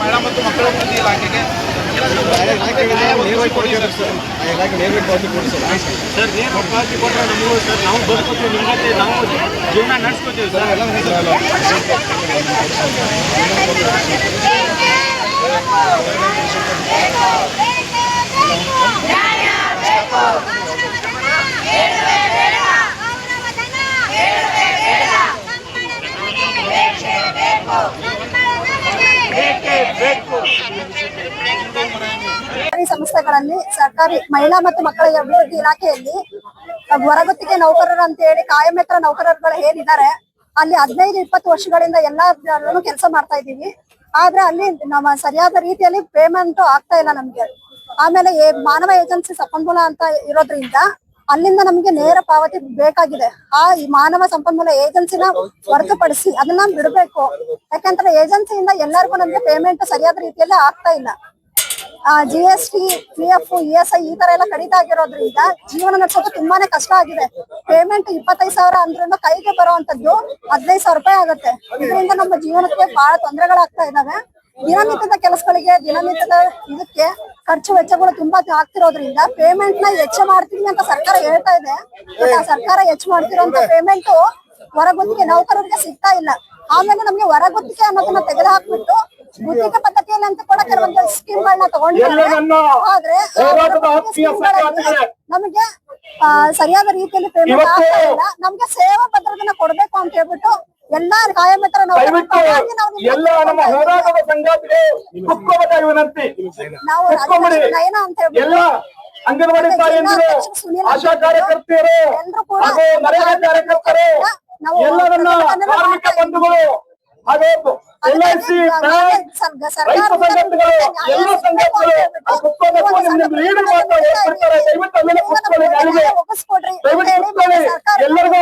ಮಹಿಳಾ ಮತ್ತು ಮಕ್ಕಳ ಅಭಿವೃದ್ಧಿ ಇಲಾಖೆಗೆ ಸರ್ ನೀವು ಅವಕಾಶ ಕೊಟ್ಟರೆ ನಮಗೂ ಸರ್ ನಾವು ಜೊತೆ ನಾವು ಜೀವನ ನಡೆಸ್ಕೋತೀವಿ ಸರ್ ಎಲ್ಲ ಸರ್ಕಾರಿ ಸಂಸ್ಥೆಗಳಲ್ಲಿ ಸರ್ಕಾರಿ ಮಹಿಳಾ ಮತ್ತು ಮಕ್ಕಳ ಅಭಿವೃದ್ಧಿ ಇಲಾಖೆಯಲ್ಲಿ ಹೊರಗುತ್ತಿಗೆ ನೌಕರರು ಅಂತ ಹೇಳಿ ಕಾಯಮೇತರ ನೌಕರರುಗಳು ಏನಿದ್ದಾರೆ, ಅಲ್ಲಿ ಹದಿನೈದು, ಇಪ್ಪತ್ತು ವರ್ಷಗಳಿಂದ ಎಲ್ಲಾನು ಕೆಲಸ ಮಾಡ್ತಾ ಇದೀವಿ ಆದ್ರೆ ಅಲ್ಲಿ ನಮ್ಮ ಸರಿಯಾದ ರೀತಿಯಲ್ಲಿ ಪೇಮೆಂಟ್ ಆಗ್ತಾ ಇಲ್ಲ ನಮ್ಗೆ. ಆಮೇಲೆ ಮಾನವ ಏಜೆನ್ಸಿ ಸಂಪನ್ಮೂಲ ಅಂತ ಇರೋದ್ರಿಂದ ಅಲ್ಲಿಂದ ನಮಗೆ ನೇರ ಪಾವತಿ ಬೇಕಾಗಿದೆ. ಆ ಈ ಮಾನವ ಸಂಪನ್ಮೂಲ ಏಜೆನ್ಸಿನ ಹೊರತುಪಡಿಸಿ ಅದನ್ನ ಬಿಡಬೇಕು. ಯಾಕಂದ್ರೆ ಏಜೆನ್ಸಿಯಿಂದ ಎಲ್ಲರಿಗೂ ನಮ್ಗೆ ಪೇಮೆಂಟ್ ಸರಿಯಾದ ರೀತಿಯಲ್ಲಿ ಆಗ್ತಾ ಇಲ್ಲ. G S T P F E S I ಈ ತರ ಎಲ್ಲ ಕಡಿತ ಆಗಿರೋದ್ರಿಂದ ಜೀವನ ನಡೆಸೋದು ತುಂಬಾನೇ ಕಷ್ಟ ಆಗಿದೆ. ಪೇಮೆಂಟ್ ಇಪ್ಪತ್ತೈದು ಸಾವಿರ ಅಂದ್ರೂ ಕೈಗೆ ಬರುವಂತದ್ದು ಹದಿನೈದು ಸಾವಿರ ರೂಪಾಯಿ ಆಗುತ್ತೆ. ಇದರಿಂದ ನಮ್ಮ ಜೀವನಕ್ಕೆ ಬಹಳ ತೊಂದರೆಗಳಾಗ್ತಾ ಇದಾವೆ. ದಿನನಿತ್ಯದ ಕೆಲಸಗಳಿಗೆ, ದಿನನಿತ್ಯದ ಇದಕ್ಕೆ ಖರ್ಚು ವೆಚ್ಚಗಳು ತುಂಬಾ ಆಗ್ತಿರೋದ್ರಿಂದ ಪೇಮೆಂಟ್ನ ಹೆಚ್ಚ ಮಾಡ್ತೀವಿ ಅಂತ ಸರ್ಕಾರ ಹೇಳ್ತಾ ಇದೆ. ಬಟ್ ಆ ಸರ್ಕಾರ ಹೆಚ್ಚು ಮಾಡ್ತಿರೋಂತ ಪೇಮೆಂಟ್ ಹೊರಗುತ್ತಿಗೆ ನೌಕರರಿಗೆ ಸಿಗ್ತಾ ಇಲ್ಲ. ಆಮೇಲೆ ನಮ್ಗೆ ಹೊರಗುತ್ತಿಗೆ ಅನ್ನೋದನ್ನ ತೆಗೆದು ಹಾಕ್ಬಿಟ್ಟು ಗುತ್ತಿಗೆ ಪದ್ಧತಿಯಲ್ಲಿ ಅಂತ ಕೂಡ ಕೆಲವೊಂದು ಸ್ಕೀಮ್ ಗಳನ್ನ ತಗೊಂಡಿದ್ದಾರೆ. ಆದ್ರೆ ನಮಗೆ ಸರಿಯಾದ ರೀತಿಯಲ್ಲಿ ಪೇಮೆಂಟ್ ಆಗ್ತಾ ಇಲ್ಲ. ನಮ್ಗೆ ಸೇವಾ ಭದ್ರತೆನ ಕೊಡ್ಬೇಕು ಅಂತ ಹೇಳ್ಬಿಟ್ಟು ಎಲ್ಲಾ ಕಾಯಮಿತ್ರ ದಯವಿಟ್ಟು ಎಲ್ಲ ನಮ್ಮ ಹೋರಾಟದ ಸಂಗಾತಿಗೆ ಕುತ್ಕೋಬೇಕಾಗಿ ವಿನಂತಿ ನಾವು ಕುತ್ಕೊಂಬಿಡಿ ನಯನ ಅಂತ ಹೇಳ್ಬಿಟ್ಟು ಎಲ್ಲ ಅಂಗನವಾಡಿ ತಾಯಂದಿರು ಆಶಾ ಕಾರ್ಯಕರ್ತೆಯರು ಹಾಗೂ ನರೇಗಾ ಕಾರ್ಯಕರ್ತರು ಎಲ್ಲರನ್ನ ಕಾರ್ಮಿಕ ಬಂಧುಗಳು ಹಾಗೂ ಎಲ್ ಐ ಸಿ ರೈತ ಸಂಘಟನೆಗಳು ಎಲ್ಲ ಸಂಘಟನೆಗಳು ದಯವಿಟ್ಟು ಅಲ್ಲೆಲ್ಲ ಕುತ್ಕೊಳ್ಳಿ. ದಯವಿಟ್ಟು ಕುತ್ಕೊಳ್ಳಿ. ಎಲ್ಲರಿಗೂ